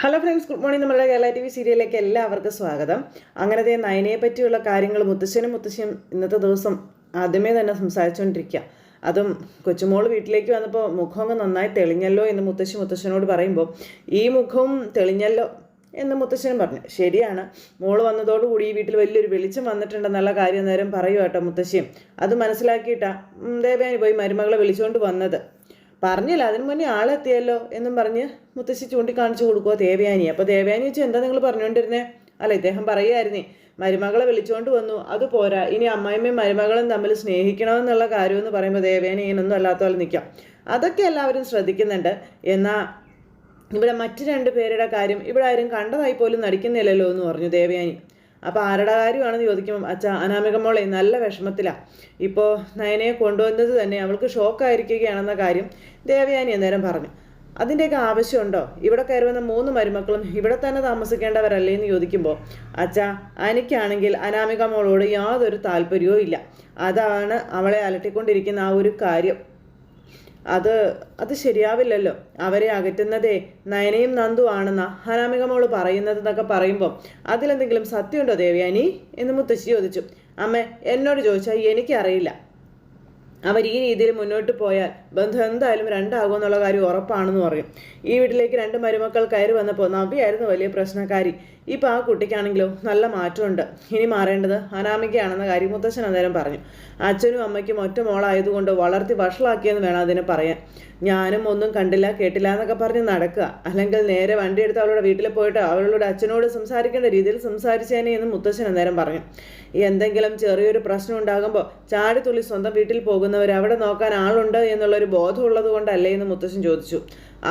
Hello friends good morning. നമ്മുടെ Kerala T V സീരിയലിലേക്ക് എല്ലാവർക്കും സ്വാഗതം. അങ്ങനത്തെ നയനയെ പറ്റിയുള്ള കാര്യങ്ങൾ മുത്തശ്ശനും മുത്തശ്ശിയും ഇന്നത്തെ ദിവസം ആദ്യമേ തന്നെ സംസാരിച്ചുകൊണ്ടിരിക്കുക അതും കൊച്ചുമോൾ വീട്ടിലേക്ക് വന്നപ്പോൾ മുഖമൊക്കെ നന്നായി തെളിഞ്ഞല്ലോ എന്ന് മുത്തശ്ശി മുത്തശ്ശനോട് പറയുമ്പോൾ ഈ മുഖവും തെളിഞ്ഞല്ലോ എന്ന് മുത്തശ്ശനും പറഞ്ഞു. ശരിയാണ്. മോൾ വന്നതോടുകൂടി ഈ വീട്ടിൽ വലിയൊരു വെളിച്ചം വന്നിട്ടുണ്ടെന്നുള്ള കാര്യം നേരം പറയുക കേട്ടോ മുത്തശ്ശിയും അത് മനസ്സിലാക്കിയിട്ടാ ദേവയാണ് പോയി മരുമകളെ വിളിച്ചുകൊണ്ട് വന്നത്. പറഞ്ഞില്ല അതിന് മുന്നേ ആളെത്തിയല്ലോ എന്നും പറഞ്ഞ് മുത്തശ്ശി ചൂണ്ടിക്കാണിച്ചു കൊടുക്കുക ദേവയാനി. അപ്പോൾ ദേവയാനി വെച്ചാൽ എന്താ നിങ്ങൾ പറഞ്ഞുകൊണ്ടിരുന്നേ അല്ല ഇദ്ദേഹം പറയുമായിരുന്നേ മരുമകളെ വിളിച്ചുകൊണ്ട് വന്നു അത് പോരാ ഇനി അമ്മായിമ്മയും മരുമകളും തമ്മിൽ സ്നേഹിക്കണമെന്നുള്ള കാര്യമെന്ന് പറയുമ്പോൾ ദേവയാനി ഇങ്ങനൊന്നും അല്ലാത്ത പോലെ നിൽക്കാം അതൊക്കെ എല്ലാവരും ശ്രദ്ധിക്കുന്നുണ്ട്. എന്നാൽ ഇവിടെ മറ്റു രണ്ട് പേരുടെ കാര്യം ഇവിടെ ആരും കണ്ടതായി പോലും നടിക്കുന്നില്ലല്ലോ എന്ന് പറഞ്ഞു ദേവയാനി. അപ്പോൾ ആരുടെ കാര്യമാണെന്ന് ചോദിക്കുമ്പോൾ അച്ഛ അനാമിക മോളെ നല്ല വിഷമത്തിലാണ് ഇപ്പോൾ നയനയെ കൊണ്ടുവന്നത് തന്നെ അവൾക്ക് ഷോക്കായിരിക്കുകയാണെന്ന കാര്യം ദേവയാനി അന്നേരം പറഞ്ഞു. അതിന്റെയൊക്കെ ആവശ്യമുണ്ടോ? ഇവിടെ കയറി വന്ന മൂന്ന് മരുമക്കളും ഇവിടെ തന്നെ താമസിക്കേണ്ടവരല്ലേ എന്ന് ചോദിക്കുമ്പോൾ അച്ഛ എനിക്കാണെങ്കിൽ അനാമിക മോളോട് യാതൊരു താല്പര്യവും ഇല്ല. അതാണ് അവളെ അലട്ടിക്കൊണ്ടിരിക്കുന്ന ആ ഒരു കാര്യം. അത് അത് ശരിയാവില്ലല്ലോ. അവരെ അകറ്റുന്നതേ നയനയും നന്ദു ആണെന്ന ഹനാമിക മോൾ പറയുന്നത് എന്നൊക്കെ പറയുമ്പോൾ അതിലെന്തെങ്കിലും സത്യമുണ്ടോ ദേവയാനി എന്ന് മുത്തശ്ശി ചോദിച്ചു. അമ്മ എന്നോട് ചോദിച്ചാൽ എനിക്കറിയില്ല. അവർ ഈ രീതിയിൽ മുന്നോട്ട് പോയാൽ ബന്ധം എന്തായാലും രണ്ടാകും എന്നുള്ള കാര്യം ഉറപ്പാണെന്ന് പറയും. ഈ വീട്ടിലേക്ക് രണ്ട് മരുമക്കൾ കയറി വന്നപ്പോൾ നബിയായിരുന്നു വലിയ പ്രശ്നക്കാരി. ഇപ്പം ആ കുട്ടിക്കാണെങ്കിലോ നല്ല മാറ്റമുണ്ട്. ഇനി മാറേണ്ടത് അനാമികയാണെന്ന കാര്യം മുത്തശ്ശൻ അന്നേരം പറഞ്ഞു. അച്ഛനും അമ്മയ്ക്കും ഒറ്റ മോളായതുകൊണ്ട് വളർത്തി വഷളാക്കിയെന്ന് വേണം അതിനെ പറയാൻ. ഞാനും ഒന്നും കണ്ടില്ല കേട്ടില്ല എന്നൊക്കെ പറഞ്ഞ് നടക്കുക. അല്ലെങ്കിൽ നേരെ വണ്ടി എടുത്ത് അവളുടെ വീട്ടിൽ പോയിട്ട് അവളുടെ അച്ഛനോട് സംസാരിക്കേണ്ട രീതിയിൽ സംസാരിച്ചേനെ എന്ന് മുത്തശ്ശൻ അന്നേരം പറഞ്ഞു. എന്തെങ്കിലും ചെറിയൊരു പ്രശ്നം ഉണ്ടാകുമ്പോൾ ചാടിത്തുള്ളി സ്വന്തം വീട്ടിൽ പോകുന്നവർ അവിടെ നോക്കാൻ ആളുണ്ട് എന്നുള്ളൊരു ബോധമുള്ളത് കൊണ്ടല്ലേ എന്ന് മുത്തശ്ശൻ ചോദിച്ചു.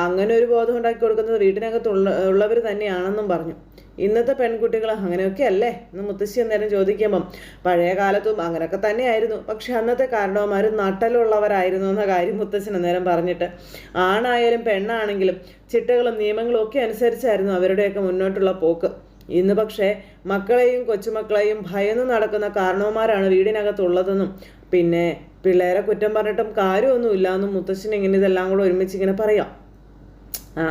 അങ്ങനെ ഒരു ബോധം ഉണ്ടാക്കി കൊടുക്കുന്നത് വീട്ടിനകത്തുള്ള ഉള്ളവർ തന്നെയാണെന്നും പറഞ്ഞു. ഇന്നത്തെ പെൺകുട്ടികൾ അങ്ങനെയൊക്കെ അല്ലേ? എന്ന് മുത്തശ്ശി അന്നേരം ചോദിക്കുമ്പം പഴയ കാലത്തും അങ്ങനെയൊക്കെ തന്നെയായിരുന്നു. പക്ഷെ അന്നത്തെ കാരണവന്മാർ നട്ടലുള്ളവരായിരുന്നു എന്ന കാര്യം മുത്തശ്ശൻ അന്നേരം പറഞ്ഞിട്ട് ആണായാലും പെണ്ണാണെങ്കിലും ചിട്ടകളും നിയമങ്ങളും ഒക്കെ അനുസരിച്ചായിരുന്നു അവരുടെയൊക്കെ മുന്നോട്ടുള്ള പോക്ക്. ഇന്ന് പക്ഷേ മക്കളെയും കൊച്ചുമക്കളെയും ഭയന്ന് നടക്കുന്ന കാരണവന്മാരാണ് വീടിനകത്തുള്ളതെന്നും പിന്നെ പിള്ളേരെ കുറ്റം പറഞ്ഞിട്ടും കാര്യമൊന്നുമില്ല എന്നും മുത്തശ്ശൻ ഇങ്ങനെ ഇതെല്ലാം കൂടെ ഒരുമിച്ച് ഇങ്ങനെ പറയാം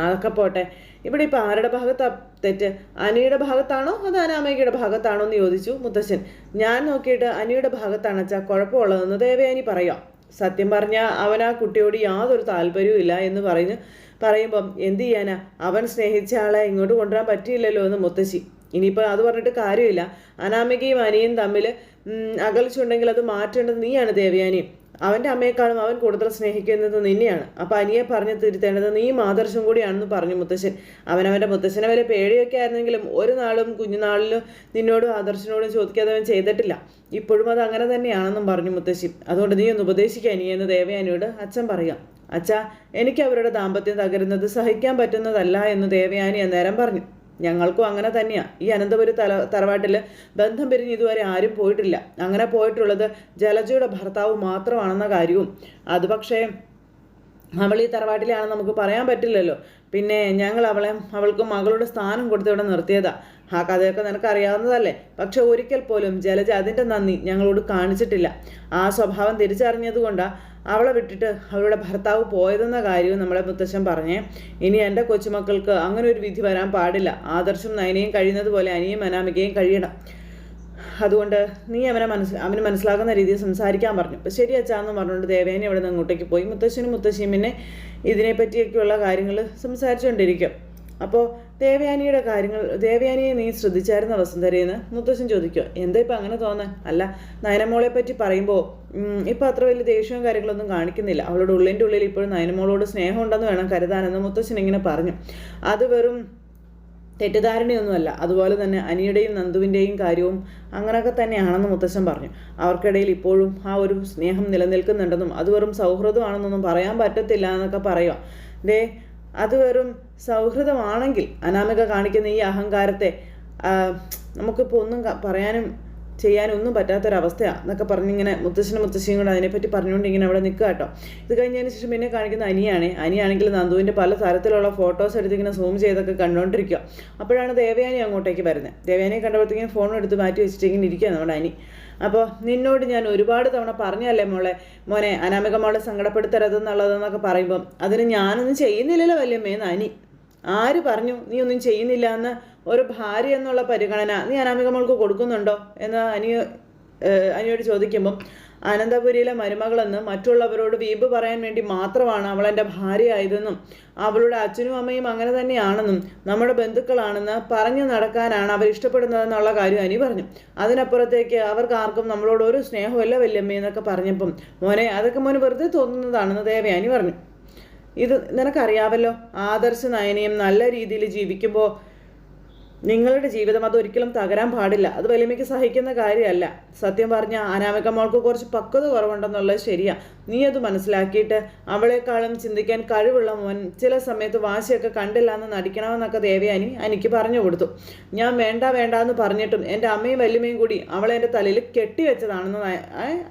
അതൊക്കെ പോട്ടെ. ഇവിടെ ഇപ്പം ആരുടെ ഭാഗത്താ തെറ്റ്? അനിയുടെ ഭാഗത്താണോ അത് അനാമികയുടെ ഭാഗത്താണോ എന്ന് ചോദിച്ചു മുത്തശ്ശൻ. ഞാൻ നോക്കിയിട്ട് അനിയുടെ ഭാഗത്താണ് അച്ഛാ കുഴപ്പമുള്ളതെന്ന് ദേവയാനി പറയാം. സത്യം പറഞ്ഞാൽ അവൻ ആ കുട്ടിയോട് യാതൊരു താല്പര്യവും എന്ന് പറഞ്ഞ് പറയുമ്പം എന്ത് ചെയ്യാനാ? അവൻ സ്നേഹിച്ച ആളെ ഇങ്ങോട്ട് കൊണ്ടുവരാൻ പറ്റിയില്ലല്ലോ എന്ന് മുത്തശ്ശി. ഇനിയിപ്പോൾ അത് പറഞ്ഞിട്ട് കാര്യമില്ല. അനാമികയും അനിയും തമ്മിൽ അകലിച്ചുണ്ടെങ്കിൽ അത് മാറ്റേണ്ടത് നീയാണ് ദേവയാനി. അവന്റെ അമ്മയെക്കാളും അവൻ കൂടുതൽ സ്നേഹിക്കുന്നത് നിന്നെയാണ്. അപ്പോൾ അനിയെ പറഞ്ഞ് തിരുത്തേണ്ടത് നീയും ആദർശം കൂടിയാണെന്ന് പറഞ്ഞു മുത്തശ്ശൻ. അവൻ അവനവന്റെ മുത്തശ്ശനെ വരെ പേടിയൊക്കെ ആയിരുന്നെങ്കിലും ഒരു നാളും കുഞ്ഞുനാളിലും നിന്നോടും ആദർശനോടും ചോദിക്കാതെ അവൻ ചെയ്തിട്ടില്ല. ഇപ്പോഴും അത് അങ്ങനെ തന്നെയാണെന്നും പറഞ്ഞു മുത്തശ്ശി. അതുകൊണ്ട് നീ ഒന്ന് ഉപദേശിക്കുക അനിയെന്ന് ദേവയാനിയോട് അച്ഛൻ പറയാം അച്ഛാ എനിക്ക് അവരുടെ ദാമ്പത്യം തകരുന്നത് സഹിക്കാൻ പറ്റുന്നതല്ല എന്ന് ദേവയാനി അന്നേരം പറഞ്ഞു. ഞങ്ങൾക്കും അങ്ങനെ തന്നെയാണ് ഈ അനന്തപുരി തല തറവാട്ടിൽ ബന്ധം പിരിഞ്ഞ് ഇതുവരെ ആരും പോയിട്ടില്ല. അങ്ങനെ പോയിട്ടുള്ളത് ജലജയുടെ ഭർത്താവ് മാത്രമാണെന്ന കാര്യവും. അത് പക്ഷേ അവൾ ഈ തറവാട്ടിലാണെന്ന് നമുക്ക് പറയാൻ പറ്റില്ലല്ലോ. പിന്നെ ഞങ്ങൾ അവളെ അവൾക്ക് മകളുടെ സ്ഥാനം കൊടുത്ത് ഇവിടെ നിർത്തിയതാ. ആ കഥയൊക്കെ നിനക്ക് അറിയാവുന്നതല്ലേ? പക്ഷെ ഒരിക്കൽ പോലും ജലജ അതിന്റെ നന്ദി ഞങ്ങളോട് കാണിച്ചിട്ടില്ല. ആ സ്വഭാവം തിരിച്ചറിഞ്ഞതുകൊണ്ടാണ് അവളെ വിട്ടിട്ട് അവളുടെ ഭർത്താവ് പോയതെന്ന കാര്യവും നമ്മളെ മുത്തശ്ശൻ പറഞ്ഞേ. ഇനി എന്റെ കൊച്ചുമക്കൾക്ക് അങ്ങനെ ഒരു വിധി വരാൻ പാടില്ല. ആദർശം നയനയും കഴിയുന്നത് പോലെ അനിയും അനാമികയും കഴിയണം. അതുകൊണ്ട് നീ അവനെ മനസ്സ് അവന് മനസ്സിലാകുന്ന രീതിയിൽ സംസാരിക്കാൻ പറഞ്ഞു. അപ്പം ശരി അച്ഛാന്ന് പറഞ്ഞുകൊണ്ട് ദേവേനെ അവിടെ നിന്ന് അങ്ങോട്ടേക്ക് പോയി. മുത്തശ്ശനും മുത്തശ്ശിയും പിന്നെ ഇതിനെപ്പറ്റിയൊക്കെയുള്ള കാര്യങ്ങൾ സംസാരിച്ചുകൊണ്ടിരിക്കും. അപ്പോൾ ദേവയാനിയുടെ കാര്യങ്ങൾ ദേവയാനിയെ നീ ശ്രദ്ധിച്ചായിരുന്ന വസുന്ധരയെന്ന് മുത്തശ്ശൻ ചോദിക്കുക എന്താ ഇപ്പം അങ്ങനെ തോന്നാൻ അല്ല നയനമോളെ പറ്റി പറയുമ്പോൾ ഇപ്പം അത്ര വലിയ ദേഷ്യവും കാര്യങ്ങളൊന്നും കാണിക്കുന്നില്ല. അവളുടെ ഉള്ളിന്റെ ഉള്ളിൽ ഇപ്പോഴും നയനമോളോട് സ്നേഹമുണ്ടെന്ന് വേണം കരുതാനെന്ന് മുത്തശ്ശൻ ഇങ്ങനെ പറഞ്ഞു. അത് വെറും തെറ്റിദ്ധാരണയൊന്നുമല്ല. അതുപോലെ തന്നെ അനിയുടെയും നന്ദുവിന്റെയും കാര്യവും അങ്ങനെയൊക്കെ തന്നെയാണെന്ന് മുത്തശ്ശൻ പറഞ്ഞു. അവർക്കിടയിൽ ഇപ്പോഴും ആ ഒരു സ്നേഹം നിലനിൽക്കുന്നുണ്ടെന്നും അത് വെറും സൗഹൃദമാണെന്നൊന്നും പറയാൻ പറ്റത്തില്ല എന്നൊക്കെ പറയുക ദേ അത് വെറും സൗഹൃദമാണെങ്കിൽ അനാമിക കാണിക്കുന്ന ഈ അഹങ്കാരത്തെ നമുക്കിപ്പോൾ ഒന്നും പറയാനും ചെയ്യാനൊന്നും പറ്റാത്തൊരവസ്ഥയാണ് എന്നൊക്കെ പറഞ്ഞിങ്ങനെ മുത്തശ്ശനും മുത്തശ്ശിയും കൂടെ അതിനെപ്പറ്റി പറഞ്ഞുകൊണ്ട് ഇങ്ങനെ അവിടെ നിൽക്കുക കേട്ടോ. ഇത് കഴിഞ്ഞതിന് ശേഷം പിന്നെ കാണിക്കുന്ന അനിയാണ്. അനിയാണെങ്കിൽ നന്ദുവിന്റെ പല തരത്തിലുള്ള ഫോട്ടോസ് എടുത്ത് ഇങ്ങനെ സൂം ചെയ്തൊക്കെ കണ്ടുകൊണ്ടിരിക്കുക അപ്പോഴാണ് ദേവയാനി അങ്ങോട്ടേക്ക് വരുന്നത്. ദേവയാനിയെ കണ്ടപ്പോഴത്തേക്കും ഫോൺ എടുത്ത് മാറ്റി വെച്ചിട്ട് ഇങ്ങനെ ഇരിക്കുക നമ്മുടെ അനി. അപ്പോൾ നിന്നോട് ഞാൻ ഒരുപാട് തവണ പറഞ്ഞല്ലേ മോളെ? മോനെ അനാമിക മോളെ സങ്കടപ്പെടുത്തരുതെന്നുള്ളതെന്നൊക്കെ പറയുമ്പം അതിന് ഞാനൊന്നും ചെയ്യുന്നില്ലല്ലോ വല്യമ്മേന്ന് അനി. ആര് പറഞ്ഞു? നീ ഒന്നും ചെയ്യുന്നില്ല എന്ന് ഒരു ഭാര്യ എന്നുള്ള പരിഗണന നീ അനാമിക മോൾക്ക് കൊടുക്കുന്നുണ്ടോ? എന്ന് അനിയ അനിയോട് ചോദിക്കുമ്പം അനന്തപുരിയിലെ മരുമകളെന്ന് മറ്റുള്ളവരോട് വീമ്പ് പറയാൻ വേണ്ടി മാത്രമാണ് അവൾ എന്റെ ഭാര്യയായതെന്നും അവളുടെ അച്ഛനും അമ്മയും അങ്ങനെ തന്നെയാണെന്നും നമ്മുടെ ബന്ധുക്കളാണെന്ന് പറഞ്ഞു നടക്കാനാണ് അവർ ഇഷ്ടപ്പെടുന്നതെന്നുള്ള കാര്യം അനി പറഞ്ഞു. അതിനപ്പുറത്തേക്ക് അവർക്ക് ആർക്കും നമ്മളോട് ഒരു സ്നേഹമല്ല വല്യമ്മ എന്നൊക്കെ പറഞ്ഞപ്പം മോനെ അതൊക്കെ മോന് വെറുതെ തോന്നുന്നതാണെന്ന് ദേവ അനി പറഞ്ഞു. ഇത് നിനക്കറിയാവല്ലോ ആദർശ നയനയും നല്ല രീതിയിൽ ജീവിക്കുമ്പോൾ നിങ്ങളുടെ ജീവിതം അതൊരിക്കലും തകരാൻ പാടില്ല. അത് വലിയമ്മയ്ക്ക് സഹിക്കുന്ന കാര്യമല്ല. സത്യം പറഞ്ഞ അനാമിക മോൾക്ക് കുറച്ച് പക്വത കുറവുണ്ടെന്നുള്ളത് ശരിയാ. നീ അത് മനസ്സിലാക്കിയിട്ട് അവളെക്കാളും ചിന്തിക്കാൻ കഴിവുള്ള മോൻ ചില സമയത്ത് വാശിയൊക്കെ കണ്ടില്ല എന്ന് നടിക്കണമെന്നൊക്കെ ദേവയാനി എനിക്ക് പറഞ്ഞു കൊടുത്തു. ഞാൻ വേണ്ട വേണ്ട എന്ന് പറഞ്ഞിട്ടും എന്റെ അമ്മയും വല്യമ്മയും കൂടി അവളെ എന്റെ തലയിൽ കെട്ടിവെച്ചതാണെന്ന്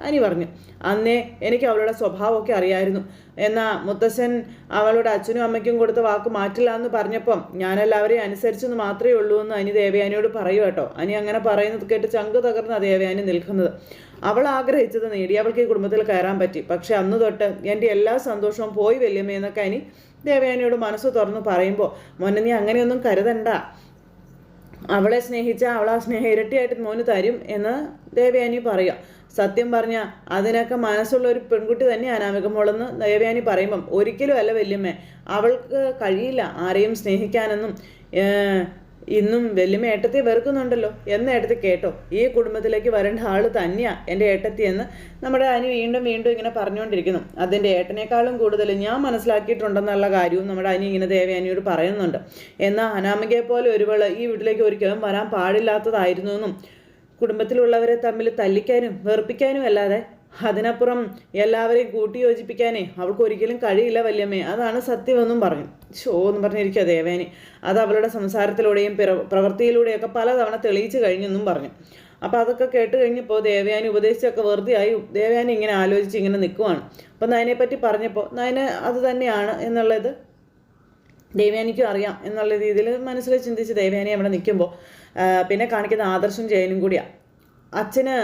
അനി പറഞ്ഞു. അന്നേ എനിക്ക് അവളുടെ സ്വഭാവമൊക്കെ അറിയായിരുന്നു. എന്നാ മുത്തശ്ശൻ അവളുടെ അച്ഛനും അമ്മയ്ക്കും കൊടുത്ത വാക്ക് മാറ്റില്ല എന്ന് പറഞ്ഞപ്പം ഞാനെല്ലാവരെയും അനുസരിച്ചെന്ന് മാത്രമേ ഉള്ളൂ എന്ന് അനി ദേവയാനിയോട് പറയൂ കേട്ടോ. അനി അങ്ങനെ പറയുന്നത് കേട്ട് ചങ്ക് തകർന്ന ദേവയാനി നിൽക്കുന്നത്. അവൾ ആഗ്രഹിച്ചത് നേടി. അവൾക്ക് ഈ കുടുംബത്തിൽ കയറാൻ പറ്റി. പക്ഷെ അന്ന് തൊട്ട് എന്റെ എല്ലാ സന്തോഷവും പോയി വല്യമ്മ എന്നൊക്കെ അനി ദേവയാനിയോട് മനസ്സ് തുറന്ന് പറയുമ്പോൾ മോനെ നീ അങ്ങനെയൊന്നും കരുതണ്ട. അവളെ സ്നേഹിച്ച അവൾ ആ സ്നേഹം ഇരട്ടിയായിട്ട് മോന് തരും എന്ന് ദേവയാനി പറയുക. സത്യം പറഞ്ഞ അതിനൊക്കെ മനസ്സുള്ള ഒരു പെൺകുട്ടി തന്നെ അനാമിക മോളെന്ന് ദേവയാനി പറയുമ്പം ഒരിക്കലും അല്ല വല്യമ്മേ. അവൾക്ക് കഴിയില്ല ആരെയും സ്നേഹിക്കാനെന്നും ഇന്നും വെല്ലുമ ഏട്ടത്തെ വെറുക്കുന്നുണ്ടല്ലോ എന്ന് ഏട്ടത്തി കേട്ടോ. ഈ കുടുംബത്തിലേക്ക് വരേണ്ട ആൾ തന്നെയാ എന്റെ ഏട്ടത്തി എന്ന് നമ്മുടെ അനി വീണ്ടും വീണ്ടും ഇങ്ങനെ പറഞ്ഞുകൊണ്ടിരിക്കുന്നു. അതിന്റെ ഏട്ടനേക്കാളും കൂടുതൽ ഞാൻ മനസ്സിലാക്കിയിട്ടുണ്ടെന്നുള്ള കാര്യവും നമ്മുടെ അനി ഇങ്ങനെ ദേവയാനിയോട് പറയുന്നുണ്ട്. എന്നാൽ അനാമികയെ പോലെ ഒരുവൾ ഈ വീട്ടിലേക്ക് ഒരിക്കലും വരാൻ പാടില്ലാത്തതായിരുന്നു എന്നും കുടുംബത്തിലുള്ളവരെ തമ്മിൽ തല്ലിക്കാനും വെറുപ്പിക്കാനും അല്ലാതെ അതിനപ്പുറം എല്ലാവരെയും കൂട്ടി യോജിപ്പിക്കാനേ അവൾക്ക് ഒരിക്കലും കഴിയില്ല വല്യമ്മേ. അതാണ് സത്യമെന്നും പറഞ്ഞു. ഷോ എന്ന് പറഞ്ഞിരിക്കുക ദേവേനി. അത് അവളുടെ സംസാരത്തിലൂടെയും പിറ- പ്രവൃത്തിയിലൂടെയൊക്കെ പലതവണ തെളിയിച്ചു കഴിഞ്ഞെന്നും പറഞ്ഞു. അപ്പോൾ അതൊക്കെ കേട്ട് കഴിഞ്ഞപ്പോൾ ദേവയാനി ഉപദേശിച്ചൊക്കെ വെറുതെ ആയി ദേവയാനി ഇങ്ങനെ ആലോചിച്ച് ഇങ്ങനെ നിൽക്കുവാണ് അപ്പം നയനെപ്പറ്റി പറഞ്ഞപ്പോൾ നയന് അത് തന്നെയാണ് എന്നുള്ളത്? ദേവയാനിക്കും അറിയാം എന്നുള്ള രീതിയിൽ മനസ്സിൽ ചിന്തിച്ച് ദേവയാനി അവിടെ നിൽക്കുമ്പോൾ പിന്നെ കാണിക്കുന്ന ആദർശം ജയനും കൂടിയാണ് അച്ഛന്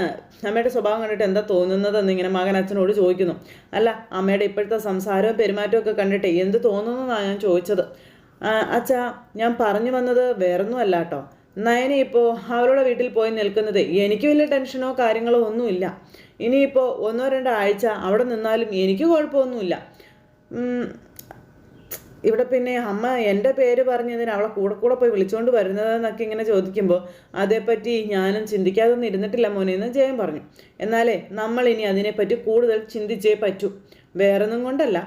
അമ്മയുടെ സ്വഭാവം കണ്ടിട്ട് എന്താ തോന്നുന്നതെന്ന് ഇങ്ങനെ മകൻ അച്ഛനോട് ചോദിക്കുന്നു. അല്ല അമ്മയുടെ ഇപ്പോഴത്തെ സംസാരവും പെരുമാറ്റവും ഒക്കെ കണ്ടിട്ട് എന്ത് തോന്നുന്നതാണ് ഞാൻ ചോദിച്ചത്. "ആ, അച്ഛാ ഞാൻ പറഞ്ഞു വന്നത് വേറൊന്നും അല്ല കേട്ടോ. നയന ഇപ്പോൾ അവളുടെ വീട്ടിൽ പോയി നിൽക്കുന്നത് എനിക്ക് വലിയ ടെൻഷനോ കാര്യങ്ങളോ ഒന്നുമില്ല. ഇനിയിപ്പോൾ ഒന്നോ രണ്ടോ ആഴ്ച അവിടെ നിന്നാലും എനിക്ക് കുഴപ്പമൊന്നുമില്ല. ഇവിടെ പിന്നെ അമ്മ എന്റെ പേര് പറഞ്ഞതിന് അവളെ കൂടെ കൂടെ പോയി വിളിച്ചുകൊണ്ട് വരുന്നതെന്നൊക്കെ ഇങ്ങനെ ചോദിക്കുമ്പോൾ അതേപ്പറ്റി ഞാനും ചിന്തിക്കാതൊന്നും ഇരുന്നിട്ടില്ല മോനെ എന്ന് ജയം പറഞ്ഞു. എന്നാലേ നമ്മൾ ഇനി അതിനെപ്പറ്റി കൂടുതൽ ചിന്തിച്ചേ പറ്റൂ. വേറൊന്നും കൊണ്ടല്ല.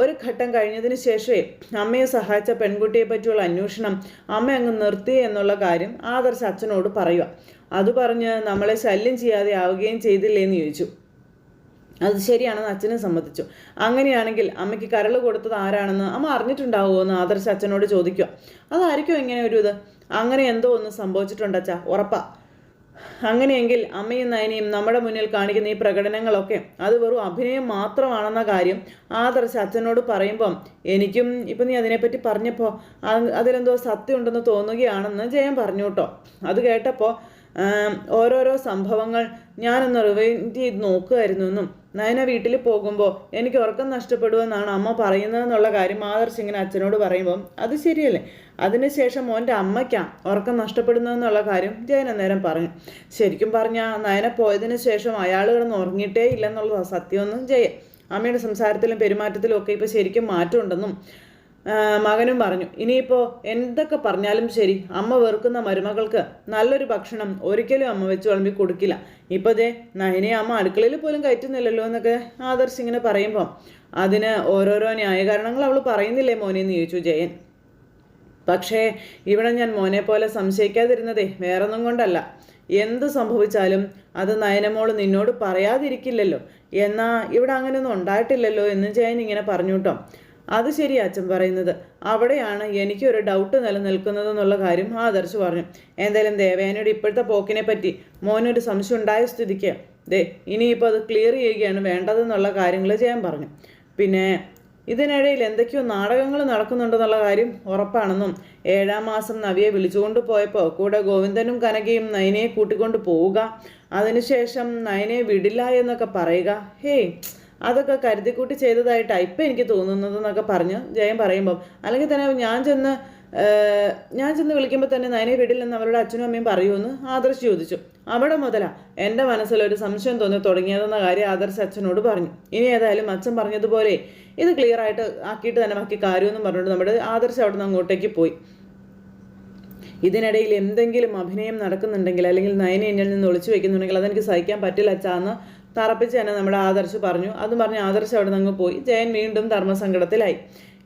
ഒരു ഘട്ടം കഴിഞ്ഞതിന് ശേഷമേ അമ്മയെ സഹായിച്ച പെൺകുട്ടിയെ പറ്റിയുള്ള അന്വേഷണം അമ്മ അങ്ങ് നിർത്തി എന്നുള്ള കാര്യം ആദർശ് അച്ഛനോട് പറയുക. അത് പറഞ്ഞ് നമ്മളെ ശല്യം ചെയ്യാതെ ആവുകയും ചെയ്തില്ലേ എന്ന് ചോദിച്ചു. അത് ശരിയാണെന്ന് അച്ഛനെ സമ്മതിച്ചു. അങ്ങനെയാണെങ്കിൽ അമ്മയ്ക്ക് കരൾ കൊടുത്തത് ആരാണെന്ന് അമ്മ അറിഞ്ഞിട്ടുണ്ടാവുമോ എന്ന് ആദർശ അച്ഛനോട് ചോദിക്കുക. അതായിരിക്കും ഇങ്ങനെ ഒരു ഇത്. അങ്ങനെ എന്തോ ഒന്ന് സംഭവിച്ചിട്ടുണ്ട് അച്ഛാ ഉറപ്പാ. അങ്ങനെയെങ്കിൽ അമ്മയും നയനയും നമ്മുടെ മുന്നിൽ കാണിക്കുന്ന ഈ പ്രകടനങ്ങളൊക്കെ അത് വെറും അഭിനയം മാത്രമാണെന്ന കാര്യം ആദർശ് അച്ഛനോട് പറയുമ്പം എനിക്കും ഇപ്പം നീ അതിനെപ്പറ്റി പറഞ്ഞപ്പോൾ അത് അതിലെന്തോ സത്യമുണ്ടെന്ന് തോന്നുകയാണെന്ന് ജയം പറഞ്ഞു കേട്ടോ. അത് കേട്ടപ്പോൾ ഓരോരോ സംഭവങ്ങൾ ഞാനൊന്ന് റിവൈൻഡ് ചെയ്ത് നോക്കുമായിരുന്നു എന്നും. നയന വീട്ടിൽ പോകുമ്പോൾ എനിക്ക് ഉറക്കം നഷ്ടപ്പെടുമെന്നാണ് അമ്മ പറയുന്നതെന്നുള്ള കാര്യം ആദർശ് ഇങ്ങനെ അച്ഛനോട് പറയുമ്പോൾ അത് ശരിയല്ലേ? അതിനുശേഷം മോന്റെ അമ്മയ്ക്കാണ് ഉറക്കം നഷ്ടപ്പെടുന്നതെന്നുള്ള കാര്യം ജയൻ നേരം പറഞ്ഞു. ശരിക്കും പറഞ്ഞാൽ നയന പോയതിന് ശേഷം അയാൾ കിടന്ന് ഉറങ്ങിയിട്ടേ ഇല്ലെന്നുള്ളതാണ് സത്യമെന്നും ജയൻ അമ്മയുടെ സംസാരത്തിലും പെരുമാറ്റത്തിലും ഒക്കെ ഇപ്പോൾ ശരിക്കും മാറ്റമുണ്ടെന്നും മകനും പറഞ്ഞു ഇനിയിപ്പോൾ എന്തൊക്കെ പറഞ്ഞാലും ശരി അമ്മ വെറുക്കുന്ന മരുമകൾക്ക് നല്ലൊരു ഭക്ഷണം ഒരിക്കലും അമ്മ വെച്ച് വിളമ്പി കൊടുക്കില്ല. ഇപ്പോൾ ദേ നയനെ അമ്മ അടുക്കളയിൽ പോലും കയറ്റുന്നില്ലല്ലോ എന്നൊക്കെ ആദർശ് ഇങ്ങനെ പറയുമ്പോൾ അതിന് ഓരോരോ ന്യായകാരണങ്ങൾ അവൾ പറയുന്നില്ലേ മോനെ എന്ന് ചോദിച്ചു ജയൻ. പക്ഷേ ഇവിടെ ഞാൻ മോനെ പോലെ സംശയിക്കാതിരുന്നതേ വേറൊന്നും കൊണ്ടല്ല. എന്ത് സംഭവിച്ചാലും അത് നയനമോൾ നിന്നോട് പറയാതിരിക്കില്ലല്ലോ. എന്നാ ഇവിടെ അങ്ങനെയൊന്നും ഉണ്ടായിട്ടില്ലല്ലോ എന്ന് ജയൻ ഇങ്ങനെ പറഞ്ഞു കേട്ടോ അത് ശരി അച്ഛൻ പറയുന്നത്. അവിടെയാണ് എനിക്കൊരു ഡൗട്ട് നിലനിൽക്കുന്നതെന്നുള്ള കാര്യം ആദർശ് പറഞ്ഞു. എന്തായാലും ദേവേനയുടെ ഇപ്പോഴത്തെ പോക്കിനെ പറ്റി മോനൊരു സംശയം ഉണ്ടായ സ്ഥിതിക്ക് ദേ ഇനിയിപ്പോൾ അത് ക്ലിയർ ചെയ്യുകയാണ് വേണ്ടതെന്നുള്ള കാര്യങ്ങൾ ചെയ്യാൻ പറഞ്ഞു. പിന്നെ ഇതിനിടയിൽ എന്തൊക്കെയോ നാടകങ്ങൾ നടക്കുന്നുണ്ടെന്നുള്ള കാര്യം ഉറപ്പാണെന്നും ഏഴാം മാസം നവിയെ വിളിച്ചുകൊണ്ട് പോയപ്പോൾ കൂടെ ഗോവിന്ദനും കനകയും നയനയെ കൂട്ടിക്കൊണ്ട് പോവുക അതിനുശേഷം നയനയെ വിടില്ല എന്നൊക്കെ പറയുക. ഹേയ് അതൊക്കെ കരുതിക്കൂട്ടി ചെയ്തതായിട്ടാണ് ഇപ്പം എനിക്ക് തോന്നുന്നത് എന്നൊക്കെ പറഞ്ഞ് ജയൻ പറയുമ്പം. അല്ലെങ്കിൽ തന്നെ ഞാൻ ചെന്ന് ഞാൻ ചെന്ന് വിളിക്കുമ്പോൾ തന്നെ നയനെ വീട്ടിൽ നിന്ന് അവരുടെ അച്ഛനും അമ്മയും പറയുമെന്ന് ആദർശ് ചോദിച്ചു. അവിടെ മുതലാ എന്റെ മനസ്സിലൊരു സംശയം തോന്നി തുടങ്ങിയതെന്ന കാര്യം ആദർശ് അച്ഛനോട് പറഞ്ഞു. ഇനി ഏതായാലും അച്ഛൻ പറഞ്ഞതുപോലെ ഇത് ക്ലിയർ ആയിട്ട് ആക്കിയിട്ട് തന്നെ ബാക്കി കാര്യമെന്നും പറഞ്ഞുകൊണ്ട് നമ്മുടെ ആദർശ് അവിടെ നിന്ന് അങ്ങോട്ടേക്ക് പോയി. ഇതിനിടയിൽ എന്തെങ്കിലും അഭിനയം നടക്കുന്നുണ്ടെങ്കിൽ അല്ലെങ്കിൽ നയനെ എന്നിൽ നിന്ന് ഒളിച്ചു വെക്കുന്നുണ്ടെങ്കിൽ അതെനിക്ക് സഹിക്കാൻ പറ്റില്ല അച്ഛാന്ന് തറപ്പിച്ച് തന്നെ നമ്മുടെ ആദർശ് പറഞ്ഞു. അതും പറഞ്ഞ് ആദർശ് അവിടെ നിന്ന് പോയി. ജയൻ വീണ്ടും ധർമ്മസങ്കടത്തിലായി.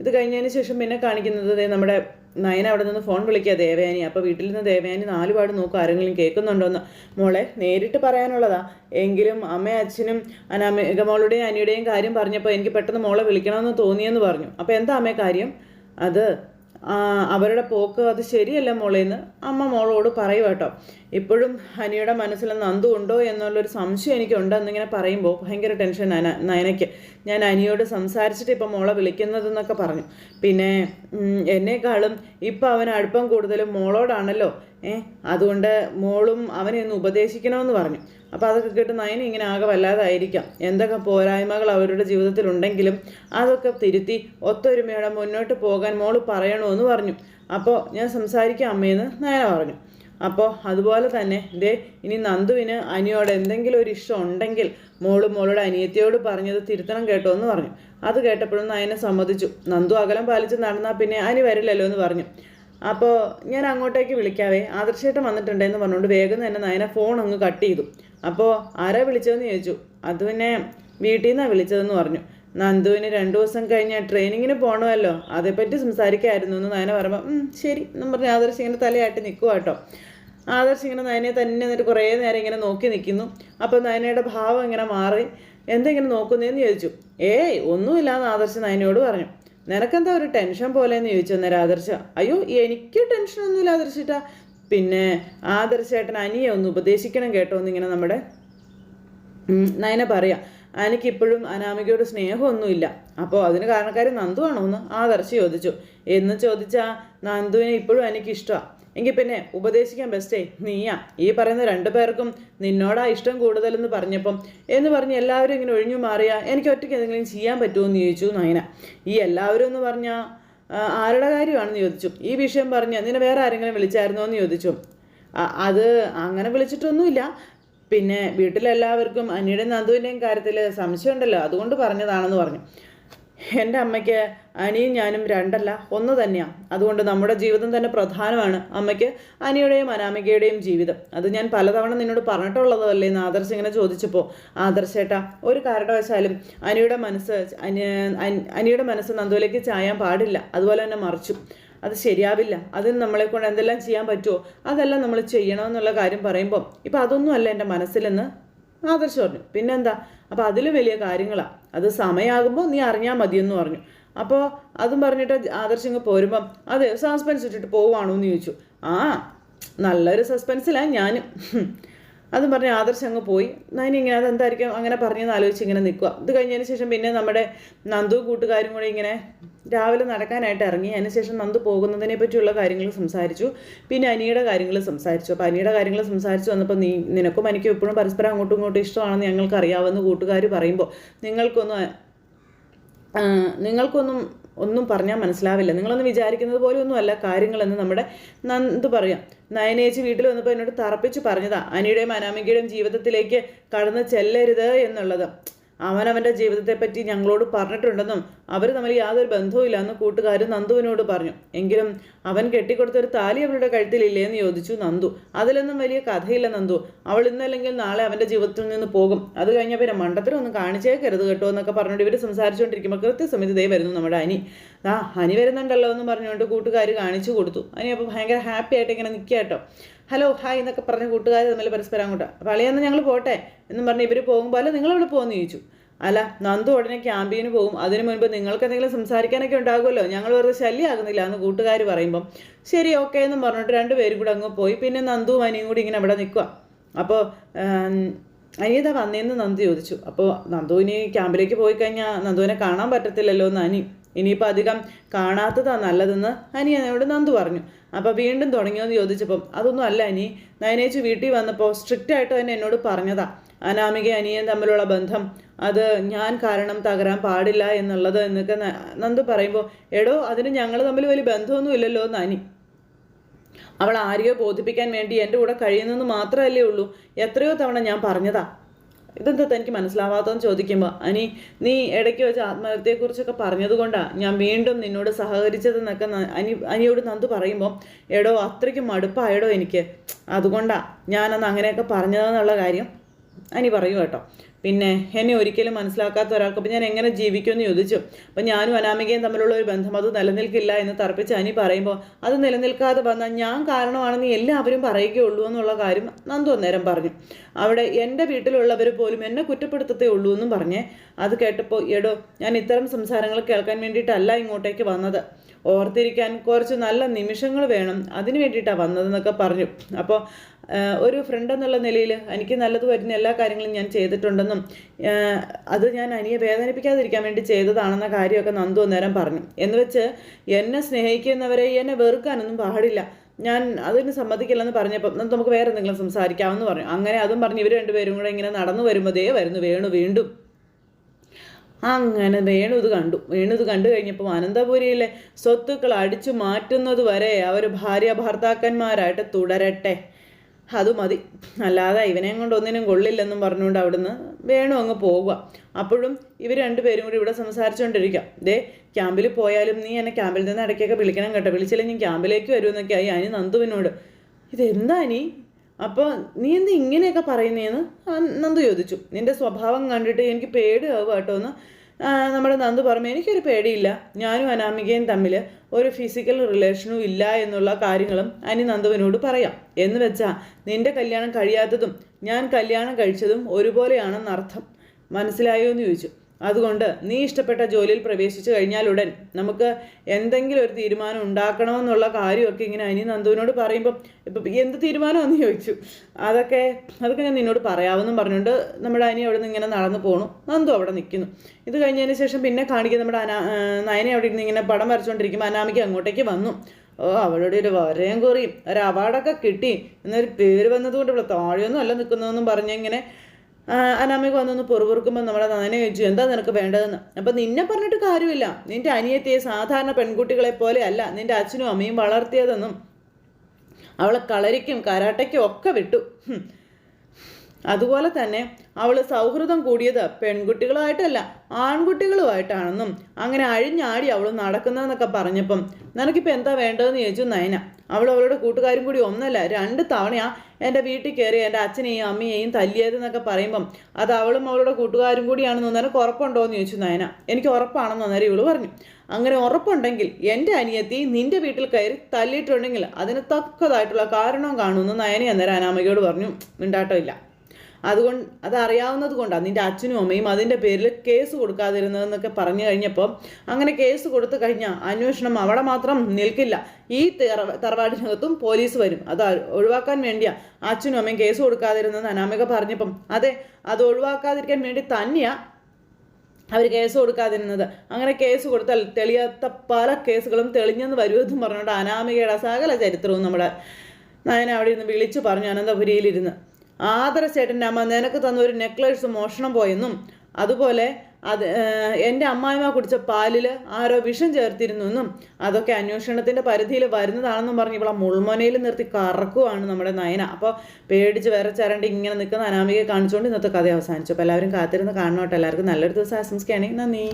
ഇത് കഴിഞ്ഞതിന് ശേഷം പിന്നെ കാണിക്കുന്നത് നമ്മുടെ നയന അവിടെ നിന്ന് ഫോൺ വിളിക്കുക ദേവയാനി. അപ്പോൾ വീട്ടിൽ നിന്ന് ദേവയാനി നാലുപാട് നോക്കുക ആരെങ്കിലും കേൾക്കുന്നുണ്ടോന്ന്. മോളെ നേരിട്ട് പറയാനുള്ളതാ. എങ്കിലും അമ്മയും അച്ഛനും അനാമിക മോളുടെയും അനിയുടെയും കാര്യം പറഞ്ഞപ്പോൾ എനിക്ക് പെട്ടെന്ന് മോളെ വിളിക്കണമെന്ന് തോന്നിയെന്ന് പറഞ്ഞു. അപ്പോൾ എന്താ അമ്മേ കാര്യം? അത് അവരുടെ പോക്ക് അത് ശരിയല്ല മോളേന്ന് അമ്മ മോളോട് പറയും കേട്ടോ. ഇപ്പോഴും ഹനിയുടെ മനസ്സിൽ നന്ദു ഉണ്ടോ എന്നുള്ളൊരു സംശയം എനിക്കുണ്ട് എന്നിങ്ങനെ പറയുമ്പോൾ ഭയങ്കര ടെൻഷൻ അന നയനയ്ക്ക്. ഞാൻ അനിയോട് സംസാരിച്ചിട്ട് ഇപ്പം മോളെ വിളിക്കുന്നതെന്നൊക്കെ പറഞ്ഞു. പിന്നെ എന്നെക്കാളും ഇപ്പം അവൻ അടുപ്പം കൂടുതലും മോളോടാണല്ലോ. ഏ അതുകൊണ്ട് മോളും അവനെ ഒന്ന് ഉപദേശിക്കണമെന്ന് പറഞ്ഞു. അപ്പോൾ അതൊക്കെ കേട്ട് നയന ഇങ്ങനെ ആകെ വല്ലാതായിരിക്കാം. എന്തൊക്കെ പോരായ്മകൾ അവരുടെ ജീവിതത്തിൽ ഉണ്ടെങ്കിലും അതൊക്കെ തിരുത്തി ഒത്തൊരുമയോടെ മുന്നോട്ട് പോകാൻ മോൾ പറയണമെന്ന് പറഞ്ഞു. അപ്പോൾ ഞാൻ സംസാരിക്കാം അമ്മയെന്ന് നയന പറഞ്ഞു. അപ്പോൾ അതുപോലെ തന്നെ ഇതേ ഇനി നന്ദുവിന് അനിയോട് എന്തെങ്കിലും ഒരു ഇഷ്ടം ഉണ്ടെങ്കിൽ മോൾ മോളുടെ അനിയത്തിയോട് പറഞ്ഞത് തിരുത്തണം കേട്ടോ എന്ന് പറഞ്ഞു. അത് കേട്ടപ്പോഴും നയനെ സമ്മതിച്ചു. നന്ദു അകലം പാലിച്ച് നടന്നാൽ പിന്നെ അനി വരില്ലല്ലോ എന്ന് പറഞ്ഞു. അപ്പോൾ ഞാൻ അങ്ങോട്ടേക്ക് വിളിക്കാവേ. ആദർശേട്ടൻ വന്നിട്ടുണ്ടെന്ന് പറഞ്ഞുകൊണ്ട് വേഗം തന്നെ നയന ഫോൺ അങ്ങ് കട്ട് ചെയ്തു. അപ്പോൾ ആരാ വിളിച്ചതെന്ന് ചോദിച്ചു. അത് പിന്നെ വീട്ടിൽ നിന്നാണ് വിളിച്ചതെന്ന് പറഞ്ഞു. നന്ദുവിന് രണ്ട് ദിവസം കഴിഞ്ഞ് ട്രെയിനിങ്ങിന് പോകണമല്ലോ അതേപ്പറ്റി സംസാരിക്കായിരുന്നു എന്ന് നയന പറയുമ്പോൾ "ഉം, ശരി. എന്നും പറഞ്ഞ് ആദർശ് ഇങ്ങനെ തലയാട്ടി നിൽക്കുക കേട്ടോ ആദർശ് ഇങ്ങനെ നയനെ തന്നെ എന്നിട്ട് കുറേ നേരം ഇങ്ങനെ നോക്കി നിൽക്കുന്നു അപ്പോൾ നയനയുടെ ഭാവം ഇങ്ങനെ മാറി. എന്തെങ്കിലും നോക്കുന്നതെന്ന് ചോദിച്ചു. ഏയ് ഒന്നുമില്ലാന്ന് ആദർശ് നയനയോട് പറഞ്ഞു. നിനക്കെന്താ ഒരു ടെൻഷൻ പോലെ എന്ന് ചോദിച്ചു അന്നേരം ആദർശ. അയ്യോ എനിക്ക് ടെൻഷൻ ഒന്നുമില്ല ആദർശിട്ടാ പിന്നെ ആദർശേട്ടൻ അനിയെ ഒന്ന് ഉപദേശിക്കണം കേട്ടോ എന്നിങ്ങനെ നമ്മുടെ നയനെ പറയാം. എനിക്കിപ്പോഴും അനാമികയോട് സ്നേഹമൊന്നുമില്ല. അപ്പോൾ അതിന് കാരണക്കാരി നന്ദു ആണോ എന്ന് ആദർശ് ചോദിച്ചു. എന്ന് ചോദിച്ചാൽ നന്ദുവിനെ ഇപ്പോഴും എനിക്കിഷ്ടമാണ് എങ്കിൽ പിന്നെ ഉപദേശിക്കാൻ ബെസ്റ്റേ നീയാ. ഈ പറയുന്ന രണ്ടു പേർക്കും നിന്നോടാ ഇഷ്ടം കൂടുതലെന്ന് പറഞ്ഞപ്പം എന്ന് പറഞ്ഞ് എല്ലാവരും ഇങ്ങനെ ഒഴിഞ്ഞു മാറിയാ എനിക്ക് ഒറ്റയ്ക്ക് എന്തെങ്കിലും ചെയ്യാൻ പറ്റുമോ എന്ന് ചോദിച്ചു നയന. ഈ എല്ലാവരും എന്ന് പറഞ്ഞാൽ ആരുടെ കാര്യമാണെന്ന് ചോദിച്ചു. ഈ വിഷയം പറഞ്ഞ് നിന്നെ വേറെ ആരെങ്കിലും വിളിച്ചായിരുന്നോ? എന്ന് ചോദിച്ചു. അത് അങ്ങനെ വിളിച്ചിട്ടൊന്നുമില്ല. പിന്നെ വീട്ടിലെല്ലാവർക്കും അനിയുടെ നന്ദുവിന്റെയും കാര്യത്തിൽ സംശയമുണ്ടല്ലോ. അതുകൊണ്ട് പറഞ്ഞതാണെന്ന് പറഞ്ഞു. എന്റെ അമ്മയ്ക്ക് അനിയും ഞാനും രണ്ടല്ല ഒന്ന് തന്നെയാണ് അതുകൊണ്ട് നമ്മുടെ ജീവിതം തന്നെ പ്രധാനമാണ് അമ്മയ്ക്ക് അനിയുടെയും അനാമികയുടെയും ജീവിതം. അത് ഞാൻ പലതവണ നിന്നോട് പറഞ്ഞിട്ടുള്ളതല്ലേ എന്ന് ആദർശ് ഇങ്ങനെ ചോദിച്ചപ്പോൾ. ആദർശേട്ടാ ഒരു കാരണവശാലും അനിയുടെ മനസ്സ് അനി അനി- അനിയുടെ മനസ്സ് നന്ദുവിലേക്ക് ചായാൻ പാടില്ല. അതുപോലെ തന്നെ മറിച്ചു. അത് ശരിയാവില്ല. അതിന് നമ്മളെ കൊണ്ട് എന്തെല്ലാം ചെയ്യാൻ പറ്റുമോ അതെല്ലാം നമ്മൾ ചെയ്യണമെന്നുള്ള കാര്യം പറയുമ്പോൾ. ഇപ്പം അതൊന്നും അല്ല എന്റെ മനസ്സിലെന്ന് ആദർശ് പറഞ്ഞു. പിന്നെന്താ? അപ്പോൾ അതിൽ വലിയ കാര്യങ്ങളാണ് അത് സമയമാകുമ്പോൾ നീ അറിഞ്ഞാൽ മതിയെന്ന് പറഞ്ഞു. അപ്പോൾ അതും പറഞ്ഞിട്ട് ആദർശ് ഇങ്ങ് പോരുമ്പം അതെ സസ്പെൻസ് ഇട്ടിട്ട് പോവുകയാണോ എന്ന് ചോദിച്ചു. ആ നല്ലൊരു സസ്പെൻസിലാണ് ഞാനും. അതും പറഞ്ഞ് ആദർശ് അങ്ങ് പോയി. നൈനി ഇങ്ങനെ അതെന്തായിരിക്കും അങ്ങനെ പറഞ്ഞെന്ന് ആലോചിച്ച് ഇങ്ങനെ നിൽക്കുക. ഇത് കഴിഞ്ഞതിന് ശേഷം പിന്നെ നമ്മുടെ നന്ദു കൂട്ടുകാരും കൂടെ ഇങ്ങനെ രാവിലെ നടക്കാനായിട്ട് ഇറങ്ങി. അതിനുശേഷം നന്ദു പോകുന്നതിനെ പറ്റിയുള്ള കാര്യങ്ങൾ സംസാരിച്ചു. പിന്നെ അനിയുടെ കാര്യങ്ങൾ സംസാരിച്ചു. അപ്പോൾ അനിയുടെ കാര്യങ്ങൾ സംസാരിച്ചു വന്നപ്പോൾ നീ നിനക്കും എനിക്കും എപ്പോഴും പരസ്പരം അങ്ങോട്ടും ഇങ്ങോട്ടും ഇഷ്ടമാണെന്ന് ഞങ്ങൾക്ക് അറിയാവുന്ന കൂട്ടുകാർ പറയുമ്പോൾ നിങ്ങൾക്കൊന്നും നിങ്ങൾക്കൊന്നും ഒന്നും പറഞ്ഞാൽ മനസ്സിലാവില്ല. നിങ്ങളൊന്ന് വിചാരിക്കുന്നത് പോലെ ഒന്നുമല്ല കാര്യങ്ങളെന്ന് നമ്മുടെ നന്ദു പറയാം. നയനേച്ചി വീട്ടിൽ വന്നപ്പോൾ എന്നോട് തറപ്പിച്ച് പറഞ്ഞതാ. അനിയുടെയും അനാമികയുടെയും ജീവിതത്തിലേക്ക് കടന്ന് ചെല്ലരുത് എന്നുള്ളത്. അവൻ അവന്റെ ജീവിതത്തെപ്പറ്റി ഞങ്ങളോട് പറഞ്ഞിട്ടുണ്ടെന്നും അവർ തമ്മിൽ യാതൊരു ബന്ധവുമില്ല എന്ന് കൂട്ടുകാരൻ നന്ദുവിനോട് പറഞ്ഞു. എങ്കിലും അവൻ കെട്ടിക്കൊടുത്തൊരു താലി അവളുടെ കഴുത്തിലില്ലേ എന്ന് ചോദിച്ചു നന്ദു. അതിലൊന്നും വലിയ കഥയില്ല നന്ദു. അവൾ ഇന്നല്ലെങ്കിൽ നാളെ അവന്റെ ജീവിതത്തിൽ നിന്ന് പോകും. അത് കഴിഞ്ഞ പിന്നെ ഒന്നും കാണിച്ചേക്കരുത് കേട്ടോ എന്നൊക്കെ പറഞ്ഞുകൊണ്ട് ഇവർ സംസാരിച്ചുകൊണ്ടിരിക്കുമ്പോൾ കൃത്യസമിതി ദേ വരുന്നു നമ്മുടെ അനി ആ അനി വരുന്നുണ്ടല്ലോ എന്ന് പറഞ്ഞുകൊണ്ട് കൂട്ടുകാർ കാണിച്ചു കൊടുത്തു. അനി അപ്പോൾ ഭയങ്കര ഹാപ്പി ആയിട്ട് ഇങ്ങനെ നിൽക്കുക കേട്ടോ. ഹലോ ഹായ് എന്നൊക്കെ പറഞ്ഞ കൂട്ടുകാർ തമ്മിൽ പരസ്പരം അങ്ങോട്ട്. അപ്പോൾ അളിയെന്ന് ഞങ്ങൾ പോട്ടെ എന്നും പറഞ്ഞ് ഇവർ പോകുമ്പോൾ അല്ല നിങ്ങളവിടെ പോകുമെന്ന് ചോദിച്ചു. അല്ല നന്ദു ഉടനെ ക്യാമ്പിന് പോകും. അതിനു മുൻപ് നിങ്ങൾക്ക് എന്തെങ്കിലും സംസാരിക്കാനൊക്കെ ഉണ്ടാകുമല്ലോ. ഞങ്ങൾ വെറുതെ ശല്യമാകുന്നില്ല എന്ന് കൂട്ടുകാർ പറയുമ്പം. ശരി ഓക്കെ എന്നും പറഞ്ഞിട്ട് രണ്ടുപേരും കൂടെ അങ്ങ് പോയി. പിന്നെ നന്ദു അനിയും കൂടി ഇങ്ങനെ അവിടെ നിൽക്കുക അപ്പോൾ അനിയത വന്നേന്ന് നന്ദു ചോദിച്ചു. അപ്പോൾ നന്ദു ഇനി ക്യാമ്പിലേക്ക് പോയി കഴിഞ്ഞാൽ നന്ദുവിനെ കാണാൻ പറ്റത്തില്ലല്ലോ എന്ന് അനി. ഇനിയിപ്പോൾ അധികം കാണാത്തതാണ് നല്ലതെന്ന് അനിയനോട് നന്ദു പറഞ്ഞു. അപ്പോൾ വീണ്ടും തുടങ്ങിയോന്ന് ചോദിച്ചപ്പം അതൊന്നും അല്ല ഇനി നയനേച്ച് വീട്ടിൽ വന്നപ്പോൾ സ്ട്രിക്റ്റ് ആയിട്ട് തന്നെ എന്നോട് പറഞ്ഞതാ. അനാമിക അനിയൻ തമ്മിലുള്ള ബന്ധം അത് ഞാൻ കാരണം തകരാൻ പാടില്ല എന്നുള്ളത് എന്നൊക്കെ നന്ദ് പറയുമ്പോൾ എടോ അതിന് ഞങ്ങൾ തമ്മിൽ വലിയ ബന്ധമൊന്നും ഇല്ലല്ലോ അനി. അവൾ ആരെയോ ബോധിപ്പിക്കാൻ വേണ്ടി എന്റെ കൂടെ കഴിയുന്നെന്ന് മാത്രമല്ലേ ഉള്ളൂ. എത്രയോ തവണ ഞാൻ പറഞ്ഞതാ. ഇതെന്താ തനിക്ക് മനസ്സിലാവാത്തതെന്ന് ചോദിക്കുമ്പോൾ അനി നീ ഇടയ്ക്ക് വെച്ച് ആത്മഹത്യയെക്കുറിച്ചൊക്കെ പറഞ്ഞതുകൊണ്ടാണ് ഞാൻ വീണ്ടും നിന്നോട് സഹകരിച്ചതെന്നൊക്കെ അനി അനിയോട് നന്ദു പറയുമ്പോൾ എടോ അത്രയ്ക്ക് മടുപ്പായടോ എനിക്ക്. അതുകൊണ്ടാണ് ഞാനന്ന് അങ്ങനെയൊക്കെ പറഞ്ഞതെന്നുള്ള കാര്യം അനി പറയൂ കേട്ടോ. പിന്നെ എന്നെ ഒരിക്കലും മനസ്സിലാക്കാത്ത ഒരാൾക്ക് അപ്പം ഞാൻ എങ്ങനെ ജീവിക്കുമെന്ന് ചോദിച്ചു. അപ്പം ഞാനും അനാമികയും തമ്മിലുള്ള ഒരു ബന്ധം അത് നിലനിൽക്കില്ല എന്ന് തർപ്പിച്ച് അനി പറയുമ്പോൾ അത് നിലനിൽക്കാതെ വന്നാൽ ഞാൻ കാരണമാണെന്ന് എല്ലാവരും പറയുകയുള്ളൂ എന്നുള്ള കാര്യം നന്ദു അന്നേരം പറഞ്ഞു. അവിടെ എന്റെ വീട്ടിലുള്ളവർ പോലും എന്നെ കുറ്റപ്പെടുത്തത്തേ ഉള്ളൂ എന്നും പറഞ്ഞേ അത് കേട്ടപ്പോൾ എടോ ഞാൻ ഇത്തരം സംസാരങ്ങൾ കേൾക്കാൻ വേണ്ടിയിട്ടല്ല ഇങ്ങോട്ടേക്ക് വന്നത്. ഓർത്തിരിക്കാൻ കുറച്ച് നല്ല നിമിഷങ്ങൾ വേണം. അതിന് വേണ്ടിയിട്ടാണ് വന്നതെന്നൊക്കെ പറഞ്ഞു. അപ്പോൾ ഒരു ഫ്രണ്ട് എന്നുള്ള നിലയിൽ എനിക്ക് നല്ലത് വരുന്ന എല്ലാ കാര്യങ്ങളും ഞാൻ ചെയ്തിട്ടുണ്ടെന്നും അത് ഞാൻ അനിയെ വേദനിപ്പിക്കാതിരിക്കാൻ വേണ്ടി ചെയ്തതാണെന്ന കാര്യമൊക്കെ നന്ദു അന്നേരം പറഞ്ഞു. എന്ന് വെച്ച് എന്നെ സ്നേഹിക്കുന്നവരെ എന്നെ വെറുക്കാനൊന്നും പാടില്ല. ഞാൻ അതിന് സമ്മതിക്കില്ലെന്ന് പറഞ്ഞപ്പം "എന്നാ നമുക്ക് വേറെ എന്തെങ്കിലും സംസാരിക്കാമെന്ന് പറഞ്ഞു. അങ്ങനെ അതും പറഞ്ഞ് ഇവർ രണ്ടുപേരും കൂടെ ഇങ്ങനെ നടന്നു വരുമ്പോഴേ വരുന്നു വേണു വീണ്ടും. അങ്ങനെ വേണു ഇത് കണ്ടു. വേണു ഇത് കണ്ടു കഴിഞ്ഞപ്പോൾ അനന്തപുരിയിലെ സ്വത്തുക്കൾ അടിച്ചു മാറ്റുന്നത് വരെ അവർ ഭാര്യ ഭർത്താക്കന്മാരായിട്ട് തുടരട്ടെ. അത് മതി. അല്ലാതെ ഇവനെയും കൊണ്ട് ഒന്നിനും കൊള്ളില്ലെന്നും പറഞ്ഞുകൊണ്ട് അവിടുന്ന് വേണു അങ്ങ് പോകുക അപ്പോഴും ഇവർ രണ്ടുപേരും കൂടി ഇവിടെ സംസാരിച്ചുകൊണ്ടിരിക്കുക ദേ ക്യാമ്പിൽ പോയാലും നീ എന്നെ ക്യാമ്പിൽ നിന്ന് ഇടയ്ക്കൊക്കെ വിളിക്കണം കേട്ടോ. വിളിച്ചില്ലെങ്കിൽ ക്യാമ്പിലേക്ക് വരുമെന്നൊക്കെ ആയി അനി നന്ദുവിനോട്. ഇതെന്താ നീ അപ്പോൾ നീ എന്താ ഇങ്ങനെയൊക്കെ പറയുന്നതെന്ന് ആ നന്ദു ചോദിച്ചു. നിന്റെ സ്വഭാവം കണ്ടിട്ട് എനിക്ക് പേടിയാവുക കേട്ടോ എന്ന് നമ്മുടെ നന്ദു പറഞ്ഞു എനിക്കൊരു പേടിയില്ല. ഞാനും അനാമികയും തമ്മിൽ ഒരു ഫിസിക്കൽ റിലേഷനും ഇല്ല എന്നുള്ള കാര്യങ്ങളും അനി നന്ദുവിനോട് പറയാം. എന്ന് വെച്ചാൽ നിന്റെ കല്യാണം കഴിയാത്തതും ഞാൻ കല്യാണം കഴിച്ചതും ഒരുപോലെയാണെന്നർത്ഥം. മനസ്സിലായോ? എന്ന് ചോദിച്ചു. അതുകൊണ്ട് നീ ഇഷ്ടപ്പെട്ട ജോലിയിൽ പ്രവേശിച്ചു കഴിഞ്ഞാലുടൻ നമുക്ക് എന്തെങ്കിലും ഒരു തീരുമാനം ഉണ്ടാക്കണമെന്നുള്ള കാര്യമൊക്കെ ഇങ്ങനെ അനി നന്ദുവിനോട് പറയുമ്പോൾ ഇപ്പം എന്ത് തീരുമാനമെന്ന് ചോദിച്ചു. അതൊക്കെ അതൊക്കെ ഞാൻ നിന്നോട് പറയാമെന്നും പറഞ്ഞുകൊണ്ട് നമ്മുടെ അനി അവിടെ നിന്ന് ഇങ്ങനെ നടന്നു പോണു. നന്ദു അവിടെ നിൽക്കുന്നു ഇത് കഴിഞ്ഞതിന് ശേഷം പിന്നെ കാണിക്കുന്ന നമ്മുടെ അനാ നയനെ അവിടെ ഇരുന്ന് ഇങ്ങനെ പടം വരച്ചുകൊണ്ടിരിക്കുമ്പോൾ അനാമിക്ക് അങ്ങോട്ടേക്ക് വന്നു. ഓ അവളുടെ ഒരു വരയും കുറിയും ഒരു അവാർഡൊക്കെ കിട്ടി. എന്നൊരു പേര് വന്നതുകൊണ്ട് ഇവിടെ താഴെയൊന്നും അല്ല നിൽക്കുന്നതെന്നും പറഞ്ഞ് ഇങ്ങനെ ആ, അനാമിക വന്നൊന്ന് പൊറുപൊറുക്കുമ്പോൾ നമ്മളെ നനനെ ചോദിച്ചു എന്താ നിനക്ക് വേണ്ടതെന്ന്? അപ്പം നിന്നെ പറഞ്ഞിട്ട് കാര്യമില്ല. നിന്റെ അനിയത്തിയെ സാധാരണ പെൺകുട്ടികളെ പോലെ അല്ല നിന്റെ അച്ഛനും അമ്മയും വളർത്തിയതെന്നും അവളെ കളരിക്കും കരാട്ടയ്ക്കും ഒക്കെ വിട്ടു. അതുപോലെ തന്നെ അവൾ സൗഹൃദം കൂടിയത് പെൺകുട്ടികളുമായിട്ടല്ല ആൺകുട്ടികളുമായിട്ടാണെന്നും അങ്ങനെ അഴിഞ്ഞാടി അവൾ നടക്കുന്നതെന്നൊക്കെ പറഞ്ഞപ്പം നിനക്കിപ്പോൾ എന്താ വേണ്ടതെന്ന് ചോദിച്ചു നയന. അവൾ അവളുടെ കൂട്ടുകാരും കൂടി ഒന്നല്ല രണ്ട് തവണയാ എന്റെ വീട്ടിൽ കയറി എന്റെ അച്ഛനെയും അമ്മയെയും തല്ലിയതെന്നൊക്കെ പറയുമ്പം അത് അവളും അവളുടെ കൂട്ടുകാരും കൂടിയാണെന്ന് നിനക്ക് ഉറപ്പുണ്ടോ എന്ന് ചോദിച്ചു നയന. എനിക്ക് ഉറപ്പാണെന്ന് അന്നേരം ഇവൾ പറഞ്ഞു. അങ്ങനെ ഉറപ്പുണ്ടെങ്കിൽ എന്റെ അനിയത്തി നിന്റെ വീട്ടിൽ കയറി തല്ലിയിട്ടുണ്ടെങ്കിൽ അതിന് തക്കതായിട്ടുള്ള കാരണവും കാണുമെന്ന് നയനി അന്നേരം അനാമികയോട് പറഞ്ഞു. മിണ്ടാട്ടോ ഇല്ല. അതുകൊണ്ട് അതറിയാവുന്നത് കൊണ്ടാണ് നിന്റെ അച്ഛനും അമ്മയും അതിന്റെ പേരിൽ കേസ് കൊടുക്കാതിരുന്നതെന്നൊക്കെ പറഞ്ഞു കഴിഞ്ഞപ്പോൾ അങ്ങനെ കേസ് കൊടുത്തു കഴിഞ്ഞാൽ അന്വേഷണം അവിടെ മാത്രം നിൽക്കില്ല. ഈ തറ- തറവാടിനകത്തും പോലീസ് വരും. അത് ഒഴിവാക്കാൻ വേണ്ടിയാ അച്ഛനും അമ്മയും കേസ് കൊടുക്കാതിരുന്നതെന്ന് അനാമിക പറഞ്ഞപ്പം. അതെ അത് ഒഴിവാക്കാതിരിക്കാൻ വേണ്ടി തന്നെയാ അവർ കേസ് കൊടുക്കാതിരുന്നത്. അങ്ങനെ കേസ് കൊടുത്താൽ തെളിയാത്ത പല കേസുകളും തെളിഞ്ഞെന്ന് വരുമെന്നും പറഞ്ഞുകൊണ്ട് അനാമികയുടെ സകല ചരിത്രവും നമ്മുടെ നയന അവിടെ ഇരുന്ന് വിളിച്ചു പറഞ്ഞു അനന്തപുരിയിലിരുന്ന്. ആദര ചേട്ടന്റെ അമ്മ നിനക്ക് തന്ന ഒരു നെക്ലേസ് മോഷണം പോയെന്നും അതുപോലെ അത് എന്റെ അമ്മായിമ്മ കുടിച്ച പാലിൽ ആരോ വിഷം ചേർത്തിരുന്നു എന്നും അതൊക്കെ അന്വേഷണത്തിന്റെ പരിധിയിൽ വരുന്നതാണെന്നും പറഞ്ഞ് ഇവിടെ മുൾമൊനയിൽ നിർത്തി കറക്കുവാണ് നമ്മുടെ നയന. അപ്പോൾ പേടിച്ച് വേറെ ചരണ്ടി ഇങ്ങനെ നിൽക്കുന്ന അനാമികയെ കാണിച്ചുകൊണ്ട് ഇന്നത്തെ കഥ അവസാനിച്ചു. അപ്പോൾ എല്ലാവരും കാത്തിരുന്ന് കാണണം കേട്ടോ. എല്ലാവർക്കും നല്ലൊരു ദിവസം ആശംസിക്കുകയാണെങ്കിൽ നന്ദി.